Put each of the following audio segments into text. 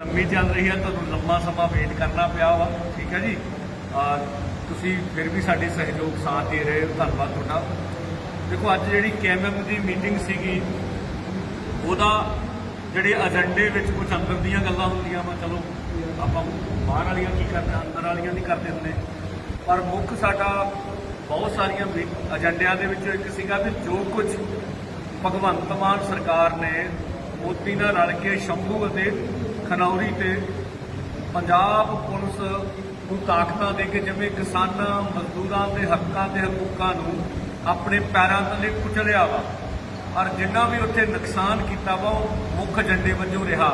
ਲੰਮੀ ਚੱਲ ਰਹੀ ਹੈ ਤੁਹਾਨੂੰ ਲੰਮਾ ਸਮਾਂ ਵੇਟ ਕਰਨਾ ਪਿਆ ਵਾ, ਠੀਕ ਹੈ ਜੀ? ਤੁਸੀਂ ਫਿਰ ਵੀ ਸਾਡੇ ਸਹਿਯੋਗ ਸਾਥ ਦੇ ਰਹੇ ਹੋ, ਧੰਨਵਾਦ ਤੁਹਾਡਾ। ਦੇਖੋ, ਅੱਜ ਜਿਹੜੀ ਕੇਐਮਐਮ ਦੀ ਮੀਟਿੰਗ ਸੀਗੀ, ਉਹਦਾ ਜਿਹੜੇ ਏਜੰਡੇ ਵਿੱਚ ਕੁਝ ਅੰਦਰ ਦੀਆਂ ਗੱਲਾਂ ਹੁੰਦੀਆਂ ਵਾ, ਚਲੋ, ਆਪਾਂ ਬਾਹਰ ਵਾਲੀਆਂ ਕੀ ਕਰਦੇ ਅੰਦਰ ਵਾਲੀਆਂ ਨਹੀਂ ਕਰਦੇ ਹੁੰਦੇ। ਪਰ ਮੁੱਖ ਸਾਡਾ ਬਹੁਤ ਸਾਰੀਆਂ ਏਜੰਡਿਆਂ ਦੇ ਵਿੱਚੋਂ ਇੱਕ ਸੀਗਾ ਵੀ ਜੋ ਕੁਝ ਭਗਵੰਤ ਮਾਨ ਸਰਕਾਰ ਨੇ ਮੋਦੀ ਨਾਲ ਰਲ ਕੇ ਸ਼ੰਭੂ ਅਤੇ ਖਨੌਰੀ ਤੇ ਪੰਜਾਬ ਪੁਲਿਸ ਨੂੰ ਤਾਕਤਾਂ ਦੇ ਕੇ ਜਿਵੇਂ ਕਿਸਾਨਾਂ, ਮਜ਼ਦੂਰਾਂ ਦੇ ਹੱਕਾਂ ਤੇ ਹਕੂਕਾਂ ਨੂੰ ਆਪਣੇ ਪੈਰਾਂ ਥੱਲੇ ਕੁਚਲਿਆ ਵਾ ਔਰ ਜਿੰਨਾ ਵੀ ਉੱਥੇ ਨੁਕਸਾਨ ਕੀਤਾ ਵਾ, ਉਹ ਮੁੱਖ ਏਜੰਡੇ ਵਜੋਂ ਰਿਹਾ।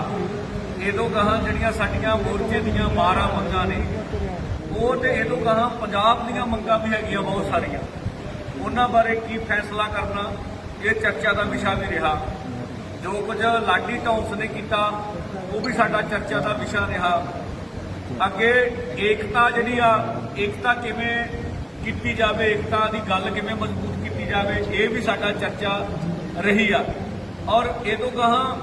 ਇਹਦੋਂ ਕਹਾਂ ਜਿਹੜੀਆਂ ਸਾਡੀਆਂ ਮੋਰਚੇ ਦੀਆਂ 12 ਮੰਗਾਂ ਨੇ, ਉਹ ਤੇ ਇਹਦੋਂ ਕਹਾਂ ਪੰਜਾਬ ਦੀਆਂ ਮੰਗਾਂ ਵੀ ਹੈਗੀਆਂ ਬਹੁਤ ਸਾਰੀਆਂ। ਉਹਨਾਂ ਬਾਰੇ ਕੀ ਫੈਸਲਾ ਕਰਨਾ, ਇਹ ਚਰਚਾ ਦਾ ਵਿਸ਼ਾ ਵੀ ਰਿਹਾ। ਜੋ ਕੁਝ ਲਾਡੀ ਟੌਂਸ ਨੇ ਕੀਤਾ ਉਹ ਵੀ ਸਾਡਾ ਚਰਚਾ ਦਾ ਵਿਸ਼ਾ ਰਿਹਾ। ਅੱਗੇ ਏਕਤਾ ਜਿਹੜੀ ਆ, ਏਕਤਾ ਕਿਵੇਂ ਕੀਤੀ ਜਾਵੇ, ਏਕਤਾ ਦੀ ਗੱਲ ਕਿਵੇਂ ਮਜ਼ਬੂਤ ਕੀਤੀ ਜਾਵੇ, ਇਹ ਵੀ ਸਾਡਾ ਚਰਚਾ ਰਹੀ ਆ। ਔਰ ਇਹ ਤੋਂ ਗਾਹਾਂ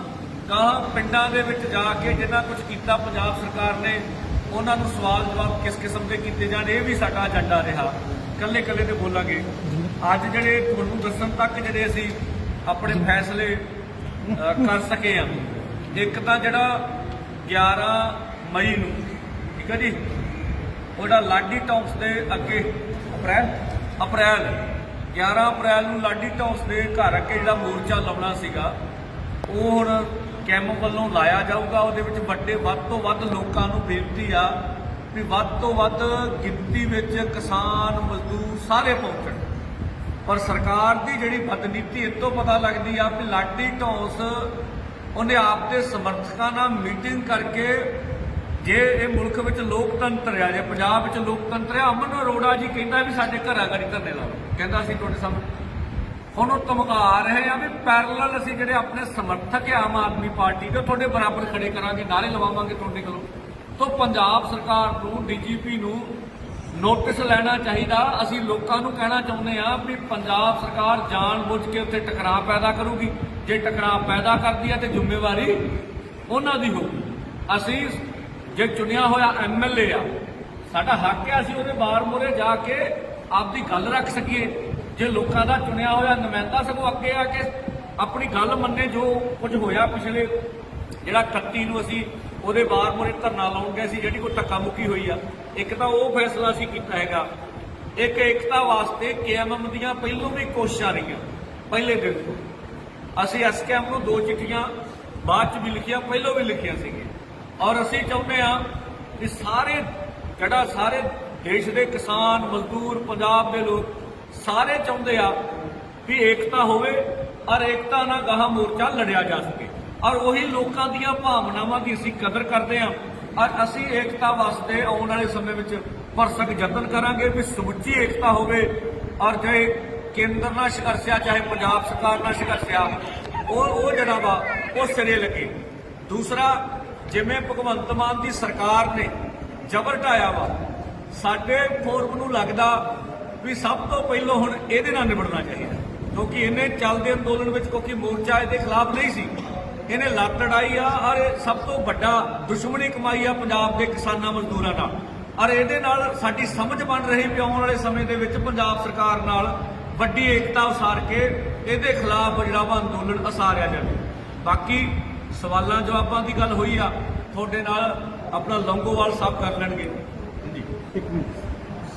ਗਾਹਾਂ ਪਿੰਡਾਂ ਦੇ ਵਿੱਚ ਜਾ ਕੇ ਜਿੰਨਾ ਕੁਝ ਕੀਤਾ ਪੰਜਾਬ ਸਰਕਾਰ ਨੇ, ਉਹਨਾਂ ਨੂੰ ਸਵਾਲ ਜਵਾਬ ਕਿਸ ਕਿਸਮ ਦੇ ਕੀਤੇ ਜਾਣ, ਇਹ ਵੀ ਸਾਡਾ ਏਜੰਡਾ ਰਿਹਾ। ਕੱਲੇ ਕੱਲੇ ਤੇ ਬੋਲਾਂਗੇ। ਅੱਜ ਜਿਹੜੇ ਤੁਹਾਨੂੰ ਦੱਸਣ ਤੱਕ ਜਿਹੜੇ ਅਸੀਂ ਆਪਣੇ ਫੈਸਲੇ ਕਰ ਸਕੇ ਆ ਇੱਕ ਤਾਂ ਜਿਹੜਾ 11 ਮਈ ਨੂੰ, ਠੀਕ ਹੈ ਜੀ? ਉਹਦਾ ਲਾਡੀ ਟੌਂਸ ਦੇ ਅੱਗੇ ਅਪ੍ਰੈਲ ਅਪ੍ਰੈਲ 11 ਅਪ੍ਰੈਲ ਨੂੰ ਲਾਡੀ ਟੌਂਸ ਦੇ ਘਰ ਅੱਗੇ ਜਿਹੜਾ ਮੋਰਚਾ ਲਾਉਣਾ ਸੀਗਾ, ਉਹ ਹੁਣ ਕੈਮ ਵੱਲੋਂ ਲਾਇਆ ਜਾਊਗਾ, ਉਹਦੇ ਵਿੱਚ ਵੱਡੇ ਵੱਧ ਤੋਂ ਵੱਧ ਲੋਕਾਂ ਨੂੰ ਬੇਨਤੀ ਆ ਵੀ ਵੱਧ ਤੋਂ ਵੱਧ ਗਿਣਤੀ ਵਿੱਚ ਕਿਸਾਨ ਮਜ਼ਦੂਰ ਸਾਰੇ ਪਹੁੰਚਣ। ਪਰ ਸਰਕਾਰ ਦੀ ਜਿਹੜੀ ਬਦਨੀਤੀ, ਇਹ ਤੋਂ ਪਤਾ ਲੱਗਦੀ ਆ ਵੀ ਲਾਡੀ ਢੌਂਸ ਉਹਨੇ ਆਪ ਦੇ ਸਮਰਥਕਾਂ ਨਾਲ ਮੀਟਿੰਗ ਕਰਕੇ ਜੇ ਇਹ ਮੁਲਕ ਵਿੱਚ ਲੋਕਤੰਤਰ ਆ, ਜੇ ਪੰਜਾਬ ਵਿੱਚ ਲੋਕਤੰਤਰ ਆ, ਅਮਨ ਅਰੋੜਾ ਜੀ ਕਹਿੰਦਾ ਵੀ ਸਾਡੇ ਘਰਾਂ ਘਰੀ ਧਰਨੇ ਲਾਓ। ਕਹਿੰਦਾ ਅਸੀਂ ਤੁਹਾਡੇ ਸਾਹਮਣੇ। ਹੁਣ ਉਹ ਧਮਕਾ ਰਹੇ ਆ ਵੀ ਪੈਰਲਲ ਅਸੀਂ ਜਿਹੜੇ ਆਪਣੇ ਸਮਰਥਕ ਆਮ ਆਦਮੀ ਪਾਰਟੀ ਦੇ ਤੁਹਾਡੇ ਬਰਾਬਰ ਖੜੇ ਕਰਾਂਗੇ, ਨਾਰੇ ਲਵਾਵਾਂਗੇ ਤੁਹਾਡੇ ਕੋਲੋਂ। ਤੋਂ ਪੰਜਾਬ ਸਰਕਾਰ ਨੂੰ, ਡੀਜੀਪੀ ਨੂੰ ਨੋਟਿਸ ਲੈਣਾ ਚਾਹੀਦਾ। ਅਸੀਂ ਲੋਕਾਂ ਨੂੰ ਕਹਿਣਾ ਚਾਹੁੰਦੇ ਆ ਵੀ ਪੰਜਾਬ ਸਰਕਾਰ ਜਾਣਬੁੱਝ ਕੇ ਉੱਥੇ ਟਕਰਾਅ ਪੈਦਾ ਕਰੂਗੀ। ਜੇ ਟਕਰਾਅ ਪੈਦਾ ਕਰਦੀ ਹੈ ਤੇ ਜ਼ਿੰਮੇਵਾਰੀ ਉਹਨਾਂ ਦੀ ਹੋਊ। ਅਸੀਂ ਜੇ ਚੁਣਿਆ ਹੋਇਆ ਐਮਐਲਏ ਆ, ਸਾਡਾ ਹੱਕ ਹੈ ਅਸੀਂ ਉਹਦੇ ਬਾਰ ਮੂਹਰੇ ਜਾ ਕੇ ਆਪਦੀ ਗੱਲ ਰੱਖ ਸਕੀਏ। ਜੇ ਲੋਕਾਂ ਦਾ ਚੁਣਿਆ ਹੋਇਆ ਨੁਮਾਇੰਦਾ ਸਗੋਂ ਅੱਗੇ ਆ ਕੇ ਆਪਣੀ ਗੱਲ ਮੰਨੇ, ਜੋ ਕੁਝ ਹੋਇਆ ਪਿਛਲੇ, ਜਿਹੜਾ 31 ਨੂੰ ਅਸੀਂ ਉਹਦੇ ਬਾਰ ਮੂਹਰੇ ਧਰਨਾ ਲਾਉਣ ਗਏ ਸੀ, ਜਿਹੜੀ ਕੋਈ ਧੱਕਾ ਮੁੱਕੀ ਹੋਈ ਆ, ਇੱਕ ਤਾਂ ਉਹ ਫੈਸਲਾ ਅਸੀਂ ਕੀਤਾ ਹੈਗਾ। ਇੱਕ ਏਕਤਾ ਵਾਸਤੇ ਕੇਐਮਐਮ ਦੀਆਂ ਪਹਿਲੋਂ ਵੀ ਕੋਸ਼ਿਸ਼ਾਂ ਰਹੀਆਂ, ਪਹਿਲੇ ਦਿਨ ਤੋਂ। ਅਸੀਂ ਐਸਕੇਐਮ ਨੂੰ ਦੋ ਚਿੱਠੀਆਂ ਬਾਅਦ ਚ ਵੀ ਲਿਖੀਆਂ, ਪਹਿਲੋਂ ਵੀ ਲਿਖੀਆਂ ਸੀਗੀਆਂ। ਔਰ ਅਸੀਂ ਚਾਹੁੰਦੇ ਆ ਕਿ ਸਾਰੇ ਜਿਹੜਾ ਸਾਰੇ ਦੇਸ਼ ਦੇ ਕਿਸਾਨ, ਮਜ਼ਦੂਰ, ਪੰਜਾਬ ਦੇ ਲੋਕ ਸਾਰੇ ਚਾਹੁੰਦੇ ਆ ਵੀ ਏਕਤਾ ਹੋਵੇ ਔਰ ਏਕਤਾ ਨਾਲ ਗਾਹ ਮੋਰਚਾ ਲੜਿਆ ਜਾ ਸਕੇ। ਔਰ ਉਹੀ ਲੋਕਾਂ ਦੀਆਂ ਭਾਵਨਾਵਾਂ ਦੀ ਅਸੀਂ ਕਦਰ ਕਰਦੇ ਆ ਔਰ ਅਸੀਂ ਏਕਤਾ ਵਾਸਤੇ ਆਉਣ ਵਾਲੇ ਸਮੇਂ ਵਿੱਚ ਭਰਸਕ ਯਤਨ ਕਰਾਂਗੇ ਵੀ ਸਮੁੱਚੀ ਏਕਤਾ ਹੋਵੇ ਔਰ ਜੇ ਕੇਂਦਰ ਨਾਲ ਸੰਘਰਸ਼ਿਆ ਚਾਹੇ ਪੰਜਾਬ ਸਰਕਾਰ ਨਾਲ ਸੰਘਰਸ਼ਿਆ ਉਹ ਉਹ ਜਿਹੜਾ ਵਾ, ਉਹ ਸਿਰੇ ਲੱਗੇ। ਦੂਸਰਾ, ਜਿਵੇਂ ਭਗਵੰਤ ਮਾਨ ਦੀ ਸਰਕਾਰ ਨੇ ਜ਼ਬਰ ਢਾਇਆ ਵਾ, ਸਾਡੇ ਫੋਰਮ ਨੂੰ ਲੱਗਦਾ ਵੀ ਸਭ ਤੋਂ ਪਹਿਲਾਂ ਹੁਣ ਇਹਦੇ ਨਾਲ ਨਿਬੜਨਾ ਚਾਹੀਦਾ। ਕਿਉਂਕਿ ਇਹਨੇ ਚੱਲਦੇ ਅੰਦੋਲਨ ਵਿੱਚ ਕਿਉਂਕਿ ਮੋਰਚਾ ਇਹਦੇ ਖਿਲਾਫ ਨਹੀਂ ਸੀ। ਇਹਨੇ ਲੱਤ ਲੜਾਈ ਆ, ਔਰ ਇਹ ਸਭ ਤੋਂ ਵੱਡਾ ਦੁਸ਼ਮਣੀ ਕਮਾਈ ਆ ਪੰਜਾਬ ਦੇ ਕਿਸਾਨਾਂ ਮਜ਼ਦੂਰਾਂ ਨਾਲ। ਔਰ ਇਹਦੇ ਨਾਲ ਸਾਡੀ ਸਮਝ ਬਣ ਰਹੀ ਵੀ ਆਉਣ ਵਾਲੇ ਸਮੇਂ ਦੇ ਵਿੱਚ ਪੰਜਾਬ ਸਰਕਾਰ ਨਾਲ ਵੱਡੀ ਏਕਤਾ ਉਸਾਰ ਕੇ ਇਹਦੇ ਖਿਲਾਫ ਜਿਹੜਾ ਵਾ ਅੰਦੋਲਨ ਉਸਾਰਿਆ ਜਾਵੇ। ਬਾਕੀ ਸਵਾਲਾਂ ਜਵਾਬਾਂ ਦੀ ਗੱਲ ਹੋਈ ਆ ਤੁਹਾਡੇ ਨਾਲ ਆਪਣਾ ਲੰਗੋਵਾਲ ਸਾਹਿਬ ਕਰ ਲੈਣਗੇ। ਜੀ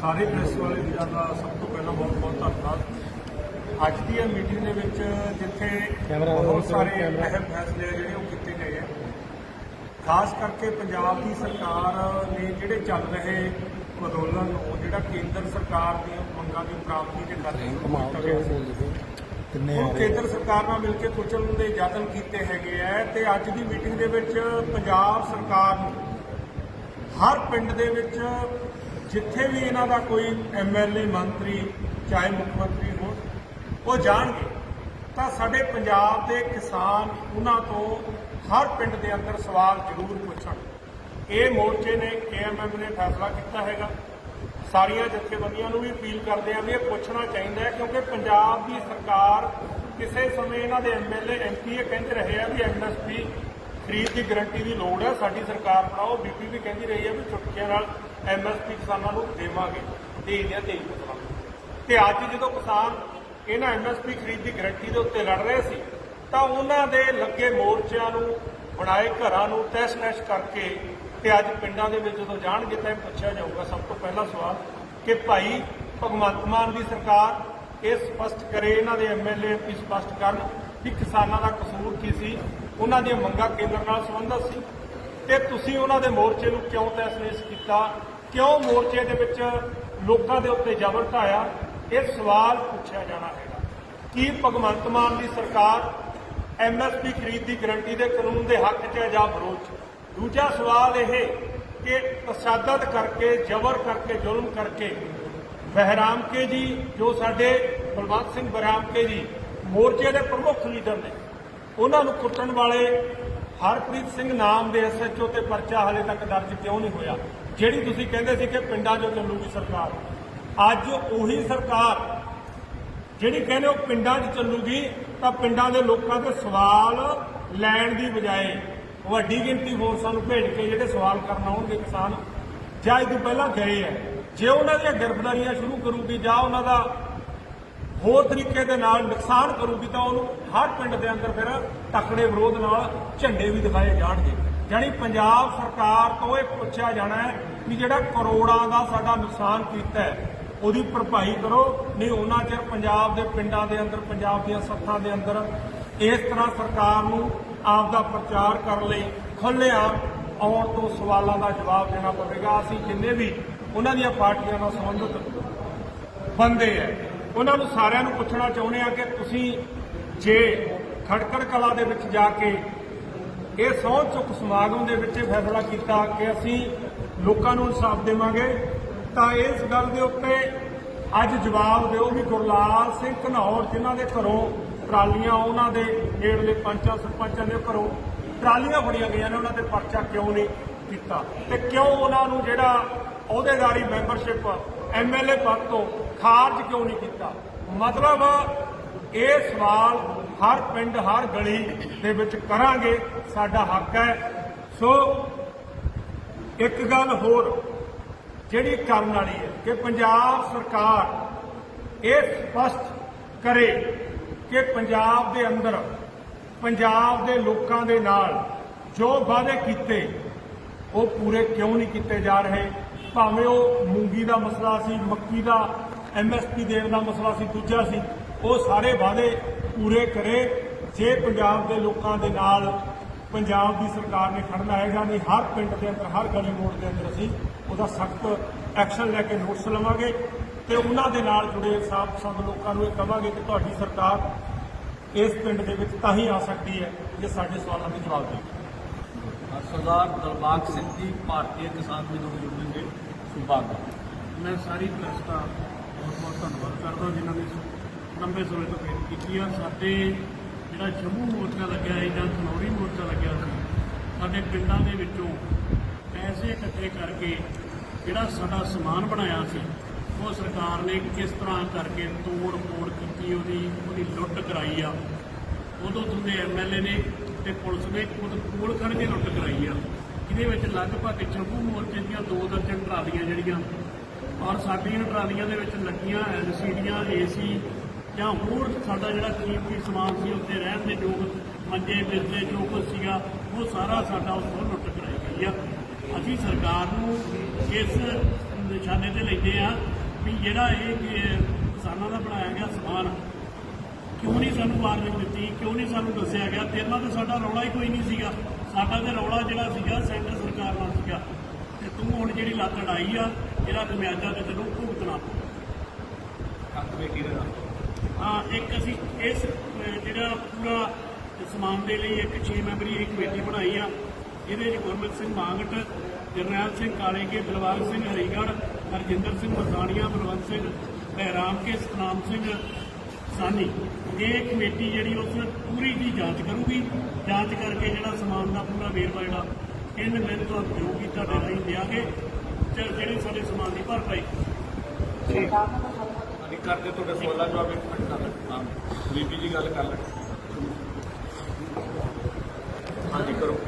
ਸਾਰੇ ਪ੍ਰੈਸ ਵਾਲੇ ਵੀਰਾਂ ਦਾ ਸਭ ਤੋਂ ਪਹਿਲਾਂ ਬਹੁਤ ਬਹੁਤ ਧੰਨਵਾਦ। ਅੱਜ ਦੀ ਇਹ ਮੀਟਿੰਗ ਦੇ ਵਿੱਚ ਜਿੱਥੇ ਬਹੁਤ ਸਾਰੇ ਅਹਿਮ ਫੈਸਲੇ ਆ ਜਿਹੜੇ ਉਹ ਕੀਤੇ ਗਏ ਆ। ਖਾਸ ਕਰਕੇ ਪੰਜਾਬ ਦੀ ਸਰਕਾਰ ਨੇ ਜਿਹੜੇ ਚੱਲ ਰਹੇ ਅੰਦੋਲਨ ਨੂੰ ਜਿਹੜਾ ਕੇਂਦਰ ਸਰਕਾਰ ਦੀਆਂ ਮੰਗਾਂ ਦੀ ਪ੍ਰਾਪਤੀ ਦੇ ਕਰਦੇ ਉਹ ਕੇਂਦਰ ਸਰਕਾਰ ਨਾਲ ਮਿਲ ਕੇ ਕੁਚਲਣ ਦੇ ਯਤਨ ਕੀਤੇ ਹੈਗੇ ਆ ਤੇ ਅੱਜ ਦੀ ਮੀਟਿੰਗ ਦੇ ਵਿੱਚ ਪੰਜਾਬ ਸਰਕਾਰ ਨੂੰ ਹਰ ਪਿੰਡ ਦੇ ਵਿੱਚ ਜਿੱਥੇ ਵੀ ਇਹਨਾਂ ਦਾ ਕੋਈ ਐਮਐਲਏ ਮੰਤਰੀ ਚਾਹੇ ਮੁੱਖ ਮੰਤਰੀ ਹੋਣ ਉਹ ਜਾਣਗੇ। ਤਾਂ ਸਾਡੇ ਪੰਜਾਬ ਦੇ ਕਿਸਾਨ ਉਹਨਾਂ ਤੋਂ ਹਰ ਪਿੰਡ ਦੇ ਅੰਦਰ ਸਵਾਲ ਜ਼ਰੂਰ ਪੁੱਛਣ। ਇਹ ਮੋਰਚੇ ਨੇ ਕੇਐਮਐਮ ਨੇ ਫੈਸਲਾ ਕੀਤਾ ਹੈਗਾ। ਸਾਰੀਆਂ ਜਥੇਬੰਦੀਆਂ ਨੂੰ ਵੀ ਅਪੀਲ ਕਰਦੇ ਆ ਵੀ ਇਹ ਪੁੱਛਣਾ ਚਾਹੀਦਾ ਹੈ, ਕਿਉਂਕਿ ਪੰਜਾਬ ਦੀ ਸਰਕਾਰ ਕਿਸੇ ਸਮੇਂ ਇਹਨਾਂ ਦੇ ਐਮਐਲਏ ਐਮਪੀ ਇਹ ਕਹਿੰਦੇ ਰਹੇ ਆ ਵੀ ਐਮਐਸਪੀ ਖਰੀਦ ਦੀ ਗਾਰੰਟੀ ਦੀ ਲੋੜ ਹੈ। ਸਾਡੀ ਸਰਕਾਰ ਬਣਾਓ। ਬੀਬੀ ਵੀ ਕਹਿੰਦੀ ਰਹੀ ਹੈ ਵੀ ਚੁਟਕੀਆਂ ਨਾਲ ਐਮਐਸਪੀ ਕਿਸਾਨਾਂ ਨੂੰ ਦੇਵਾਂਗੇ। ਦੇ ਦਿਆਂ ਤੇਈ ਫਸਲਾਂ ਤੇ ਅੱਜ ਜਦੋਂ ਕਿਸਾਨ ਇਹਨਾਂ ਐਮਐਸਪੀ ਖਰੀਦ ਦੀ ਗਾਰੰਟੀ ਦੇ ਉੱਤੇ ਲੜ ਰਹੇ ਸੀ, ਤਾਂ ਉਹਨਾਂ ਦੇ ਲੱਗੇ ਮੋਰਚਿਆਂ ਨੂੰ, ਬਣਾਏ ਘਰਾਂ ਨੂੰ ਤਹਿਸ-ਨਹਿਸ ਕਰਕੇ ਤੇ ਅੱਜ ਪਿੰਡਾਂ ਦੇ ਵਿੱਚ ਜਦੋਂ ਜਾਣਗੇ ਤਾਂ ਪੁੱਛਿਆ ਜਾਊਗਾ ਸਭ ਪਹਿਲਾ ਸਵਾਲ ਕਿ ਭਾਈ ਭਗਵੰਤ ਮਾਨ ਦੀ ਸਰਕਾਰ ਇਹ ਸਪਸ਼ਟ ਕਰੇ, ਇਹਨਾਂ ਦੇ ਐਮਐਲਏ ਵੀ ਸਪਸ਼ਟ ਕਰਨ ਕਿ ਕਿਸਾਨਾਂ ਦਾ ਕਸੂਰ ਕੀ ਸੀ, ਉਹਨਾਂ ਦੀਆਂ ਮੰਗਾਂ ਕੇਂਦਰ ਨਾਲ ਸੰਬੰਧਿਤ ਸੀ ਤੇ ਤੁਸੀਂ ਉਹਨਾਂ ਦੇ ਮੋਰਚੇ ਨੂੰ ਕਿਉਂ ਤਹਿਸ-ਨਹਿਸ ਕੀਤਾ, ਕਿਉਂ ਮੋਰਚੇ ਦੇ ਵਿੱਚ ਲੋਕਾਂ ਦੇ ਉੱਤੇ ਜ਼ਬਰ ਢਾਇਆ, ਇਹ ਸਵਾਲ ਪੁੱਛਿਆ ਜਾਣਾ ਹੈਗਾ। ਕੀ ਭਗਵੰਤ ਮਾਨ ਦੀ ਸਰਕਾਰ ਐਮਐਸਪੀ ਖਰੀਦ ਦੀ ਗਰੰਟੀ ਦੇ ਕਾਨੂੰਨ ਦੇ ਹੱਕ 'ਚ ਹੈ ਜਾਂ ਵਿਰੋਧ 'ਚ? ਦੂਜਾ ਸਵਾਲ ਇਹ ਕਿ ਤਸ਼ੱਦਦ ਕਰਕੇ, ਜ਼ਬਰ ਕਰਕੇ, ਜ਼ੁਲਮ ਕਰਕੇ ਬਹਿਰਾਮ ਕੇ ਜੀ, ਜੋ ਸਾਡੇ ਬਲਵੰਤ ਸਿੰਘ ਬਹਿਰਾਮ ਕੇ ਜੀ ਮੋਰਚੇ ਦੇ ਪ੍ਰਮੁੱਖ ਲੀਡਰ ਨੇ, ਉਹਨਾਂ ਨੂੰ ਕੁੱਟਣ ਵਾਲੇ ਹਰਪ੍ਰੀਤ ਸਿੰਘ ਨਾਮ ਦੇ ਐਸਐਚਓ ਤੇ ਪਰਚਾ ਹਲੇ ਤੱਕ ਦਰਜ ਕਿਉਂ ਨਹੀਂ ਹੋਇਆ? ਜਿਹੜੀ ਤੁਸੀਂ ਕਹਿੰਦੇ ਸੀ ਕਿ ਪਿੰਡਾਂ 'ਚੋਂ ਚੱਲੂਗੀ ਸਰਕਾਰ, ਅੱਜ ਉਹੀ ਸਰਕਾਰ ਜਿਹੜੀ ਕਹਿੰਦੇ ਉਹ ਪਿੰਡਾਂ 'ਚ ਚੱਲੂਗੀ, ਤਾਂ ਪਿੰਡਾਂ ਦੇ ਲੋਕਾਂ ਦੇ ਸਵਾਲ ਲੈਣ ਦੀ ਬਜਾਏ ਵੱਡੀ ਗਿਣਤੀ ਫੋਰਸਾਂ ਨੂੰ ਭੇਜ ਕੇ ਜਿਹੜੇ ਸਵਾਲ ਕਰਨ ਆਉਣਗੇ ਕਿਸਾਨ, ਜਾਂ ਇਹ ਤੋਂ ਪਹਿਲਾਂ ਗਏ ਆ। ਜੇ ਉਹਨਾਂ ਦੀਆਂ ਗ੍ਰਿਫਤਾਰੀਆਂ ਸ਼ੁਰੂ ਕਰੂਗੀ ਜਾਂ ਉਹਨਾਂ ਦਾ ਹੋਰ ਤਰੀਕੇ ਦੇ ਨਾਲ ਨੁਕਸਾਨ ਕਰੂਗੀ ਤਾਂ ਉਹਨੂੰ ਹਰ ਪਿੰਡ ਦੇ ਅੰਦਰ ਫਿਰ ਤਕੜੇ ਵਿਰੋਧ ਨਾਲ ਝੰਡੇ ਵੀ ਦਿਖਾਏ ਜਾਣਗੇ। ਯਾਨੀ ਪੰਜਾਬ ਸਰਕਾਰ ਤੋਂ ਇਹ ਪੁੱਛਿਆ ਜਾਣਾ ਹੈ ਕਿ ਜਿਹੜਾ ਕਰੋੜਾਂ ਦਾ ਸਾਡਾ ਨੁਕਸਾਨ ਕੀਤਾ ਹੈ, ਉਹਦੀ ਭਰਪਾਈ ਕਰੋ, ਨਹੀਂ ਉਹਨਾਂ ਚਿਰ ਪੰਜਾਬ ਦੇ ਪਿੰਡਾਂ ਦੇ ਅੰਦਰ, ਪੰਜਾਬ ਦੀਆਂ ਸੱਥਾਂ ਦੇ ਅੰਦਰ ਇਸ ਤਰ੍ਹਾਂ ਸਰਕਾਰ ਨੂੰ ਆਪ ਦਾ ਪ੍ਰਚਾਰ ਕਰਨ ਲਈ ਖੁੱਲ੍ਹੇ ਖੁੱਲ੍ਹੇਆਮ ਆਉਣ ਤੋਂ ਸਵਾਲਾਂ ਦਾ ਜਵਾਬ ਦੇਣਾ ਪਵੇਗਾ। ਅਸੀਂ ਜਿੰਨੇ ਵੀ ਉਹਨਾਂ ਦੀਆਂ ਪਾਰਟੀਆਂ ਨਾਲ ਸੰਬੰਧਿਤ ਬੰਦੇ ਹੈ ਉਹਨਾਂ ਨੂੰ ਸਾਰਿਆਂ ਨੂੰ ਪੁੱਛਣਾ ਚਾਹੁੰਦੇ ਆ ਕਿ ਤੁਸੀਂ ਜੇ ਖੜਕੜ ਕਲਾ ਦੇ ਵਿੱਚ ਜਾ ਕੇ ਇਹ ਸਹੁੰ ਚੁੱਕ ਸਮਾਗਮ ਦੇ ਵਿੱਚ ਇਹ ਫੈਸਲਾ ਕੀਤਾ ਕਿ ਅਸੀਂ ਲੋਕਾਂ ਨੂੰ ਇਨਸਾਫ ਦੇਵਾਂਗੇ, ਤਾਂ ਇਸ ਗੱਲ ਦੇ ਉੱਤੇ ਅੱਜ ਜਵਾਬ ਦਿਓ ਵੀ ਗੁਰਲਾਲ ਸਿੰਘ ਘਨੌਰ ਜਿਨ੍ਹਾਂ ਦੇ ਘਰੋਂ ਟਰਾਲੀਆਂ ਉਹਨਾਂ ਦੇ ਨੇੜਲੇ ਪੰਚਾਂ, ਸਰਪੰਚਾਂ ਦੇ ਘਰੋਂ ਟਰਾਲੀਆਂ ਫੜੀਆਂ ਗਈਆਂ ਨੇ, ਉਹਨਾਂ ਤੇ ਪਰਚਾ ਕਿਉਂ ਨਹੀਂ ਕੀਤਾ? ਤੇ ਕਿਉਂ ਉਹਨਾਂ ਨੂੰ ਜਿਹੜਾ ਅਹੁਦੇਦਾਰੀ ਮੈਂਬਰਸ਼ਿਪ ਐਮਐਲਏ ਪਦ ਤੋਂ ਖਾਰਜ ਕਿਉਂ ਨਹੀਂ ਕੀਤਾ? ਮਤਲਬ ਇਹ ਸਵਾਲ ਹਰ ਪਿੰਡ, ਹਰ ਗਲੀ ਦੇ ਵਿੱਚ ਕਰਾਂਗੇ, ਸਾਡਾ ਹੱਕ ਹੈ। ਸੋ ਇੱਕ ਗੱਲ ਹੋਰ, ਜਿਹੜੀ ਕਰਨ ਵਾਲੀ ਹੈ ਕਿ ਪੰਜਾਬ ਸਰਕਾਰ ਇਹ ਸਪਸ਼ਟ ਕਰੇ ਕਿ ਪੰਜਾਬ ਦੇ ਅੰਦਰ, ਪੰਜਾਬ ਦੇ ਲੋਕਾਂ ਦੇ ਨਾਲ ਜੋ ਵਾਅਦੇ ਕੀਤੇ, ਉਹ ਪੂਰੇ ਕਿਉਂ ਨਹੀਂ ਕੀਤੇ ਜਾ ਰਹੇ? ਭਾਵੇਂ ਉਹ ਮੂੰਗੀ ਦਾ ਮਸਲਾ ਸੀ, ਮੱਕੀ ਦਾ ਐਮਐਸਪੀ ਦੇਣ ਦਾ ਮਸਲਾ ਸੀ, ਦੂਜਾ ਸੀ, ਉਹ ਸਾਰੇ ਵਾਅਦੇ ਪੂਰੇ ਕਰੇ, ਜੇ ਪੰਜਾਬ ਦੇ ਲੋਕਾਂ ਦੇ ਨਾਲ ਪੰਜਾਬ ਦੀ ਸਰਕਾਰ ਨੇ ਖੜਨਾ ਹੈਗਾ ਨਹੀਂ, ਹਰ ਪਿੰਡ ਦੇ ਅੰਦਰ, ਹਰ ਗਲੀ ਮੋੜ ਦੇ ਅੰਦਰ ਅਸੀਂ ਉਹਦਾ ਸਖਤ ਐਕਸ਼ਨ ਲੈ ਕੇ ਨੋਟਿਸ ਲਵਾਂਗੇ। ਤੇ ਉਹਨਾਂ ਦੇ ਨਾਲ ਜੁੜੇ ਸਾਫ਼ ਪਸੰਦ ਲੋਕਾਂ ਨੂੰ ਇਹ ਕਵਾਂਗੇ ਕਿ ਤੁਹਾਡੀ ਸਰਕਾਰ ਇਸ ਪਿੰਡ ਦੇ ਵਿੱਚ ਤਾਂ ਹੀ ਆ ਸਕਦੀ ਹੈ ਜੇ ਸਾਡੇ ਸਵਾਲਾਂ ਦੇ ਜਵਾਬ ਦੇਵੇ ਸਰਦਾਰ ਦਲਬਾਗ ਸਿੰਘ ਜੀ ਭਾਰਤੀ ਕਿਸਾਨ ਮਜ਼ਦੂਰ ਯੂਨੀਅਨ ਦੇ ਸੁਭਾਗ। ਮੈਂ ਸਾਰੀ ਪ੍ਰੈਸ ਦਾ ਬਹੁਤ ਬਹੁਤ ਧੰਨਵਾਦ ਕਰਦਾ ਜਿਨ੍ਹਾਂ ਨੇ ਲੰਬੇ ਸਮੇਂ ਤੋਂ ਵੇਟ ਕੀਤੀ ਆ। ਸਾਡੇ ਜਿਹੜਾ ਜੰਮੂ ਮੋਰਚਾ ਲੱਗਿਆ ਹੈ ਜਾਂ ਖਨੌਰੀ ਮੋਰਚਾ ਲੱਗਿਆ ਸੀ ਸਾਡੇ ਪਿੰਡਾਂ ਦੇ ਵਿੱਚੋਂ ਪੈਸੇ ਇਕੱਠੇ ਕਰਕੇ ਜਿਹੜਾ ਸਾਡਾ ਸਮਾਨ ਬਣਾਇਆ ਸੀ ਉਹ ਸਰਕਾਰ ਨੇ ਕਿਸ ਤਰ੍ਹਾਂ ਕਰਕੇ ਤੋੜ ਫੋੜ ਕੀਤੀ, ਉਹਦੀ ਉਹਦੀ ਲੁੱਟ ਕਰਾਈ ਆ। ਉਦੋਂ ਦੇ ਐਮਐਲਏ ਨੇ ਤੇ ਪੁਲਿਸ ਨੇ ਖੁਦ ਕੋਲ ਖੜ ਕੇ ਲੁੱਟ ਕਰਾਈ ਆ। ਇਹਦੇ ਵਿੱਚ ਲਗਭਗ ਜੰਮੂ ਮੋਰਚੇ ਦੀਆਂ ਦੋ ਦਰਜਨ ਟਰਾਲੀਆਂ ਜਿਹੜੀਆਂ, ਔਰ ਸਾਡੀਆਂ ਟਰਾਲੀਆਂ ਦੇ ਵਿੱਚ ਲੱਗੀਆਂ ਐਲਸੀਡੀਆਂ ਏਸੀ ਜਾਂ ਹੋਰ ਸਾਡਾ ਜਿਹੜਾ ਕੀਮਤੀ ਸਮਾਨ ਸੀ ਉੱਤੇ ਰਹਿਣ ਦੇ ਯੋਗ ਮੰਜੇ ਬਿਸਤੇ ਜੋ ਕੁਝ ਸੀਗਾ, ਉਹ ਸਾਰਾ ਸਾਡਾ ਉੱਥੋਂ ਲੁੱਟ ਕਰਾਈ ਗਈ ਆ। ਅਸੀਂ ਸਰਕਾਰ ਨੂੰ ਇਸ ਨਿਸ਼ਾਨੇ ਤੇ ਲੈਂਦੇ ਆ ਵੀ ਜਿਹੜਾ ਇਹ ਕਿਸਾਨਾਂ ਦਾ ਬਣਾਇਆ ਗਿਆ ਸਮਾਨ ਕਿਉਂ ਨਹੀਂ ਸਾਨੂੰ ਵਾਰਨਿੰਗ ਦਿੱਤੀ ਕਿਉਂ ਨਹੀਂ ਸਾਨੂੰ ਦੱਸਿਆ ਗਿਆ? ਤੇਰੇ ਨਾਲ ਤਾਂ ਸਾਡਾ ਰੌਲਾ ਹੀ ਕੋਈ ਨਹੀਂ ਸੀਗਾ। ਸਾਡਾ ਤੇ ਰੌਲਾ ਜਿਹੜਾ ਸੀਗਾ ਸੈਂਟਰ ਸਰਕਾਰ ਨਾਲ ਸੀਗਾ। ਤੇ ਤੂੰ ਹੁਣ ਜਿਹੜੀ ਲੱਤ ਅੜਾਈ ਆ ਇਹਦਾ ਖਮਿਆਜਾ ਤੇ ਤੈਨੂੰ ਭੁਗਤਣਾ ਪਊ। ਕੱਕ ਬੇਟੀ ਦਾ ਹਾਂ ਇੱਕ ਅਸੀਂ ਇਸ ਜਿਹੜਾ ਪੂਰਾ ਸਮਾਨ ਦੇ ਲਈ ਇੱਕ 6 ਮੈਂਬਰੀ ਇੱਕ ਕਮੇਟੀ ਬਣਾਈ ਆ। ਇਹਦੇ ਵਿੱਚ ਗੁਰਮਿਤ ਸਿੰਘ ਮਾਂਗਟ ਜਰਨੈਲ ਸਿੰਘ ਕਾਲੇਕੇ ਦਿਲਬਾਗ ਸਿੰਘ ਹਰੀਗੜ੍ਹ ਹਰਜਿੰਦਰ ਸਿੰਘ ਮਸਾਣੀਆਂ ਬਲਵੰਤ ਸਿੰਘ ਬਹਿਰਾਮ ਕੇ, ਸਤਨਾਮ ਸਿੰਘ ਸਾਨੀ। ਇਹ ਕਮੇਟੀ ਜਿਹੜੀ ਉਸ ਪੂਰੀ ਦੀ ਜਾਂਚ ਕਰੂਗੀ। ਜਾਂਚ ਕਰਕੇ ਜਿਹੜਾ ਸਮਾਨ ਦਾ ਪੂਰਾ ਵੇਰਵਾ ਜਿਹੜਾ, ਇਹਨੇ ਮੈਨੂੰ ਤੁਹਾਨੂੰ ਦੇਊਗੀ ਤੁਹਾਡੇ ਰਾਹੀਂ ਦਿਆਂਗੇ। ਤੇ ਜਿਹੜੇ ਸਾਡੇ ਸਮਾਨ ਦੀ ਭਰਪਾਈ। ਠੀਕ ਅਸੀਂ ਕਰਦੇ ਤੁਹਾਡੇ ਸਵਾਲਾਂ ਜਵਾਬ ਇੱਕ ਮਿੰਟ ਕਰ ਲੈ ਬੀਬੀ ਜੀ ਗੱਲ ਕਰ ਲੈ ਹਾਂਜੀ, ਕਰੋ।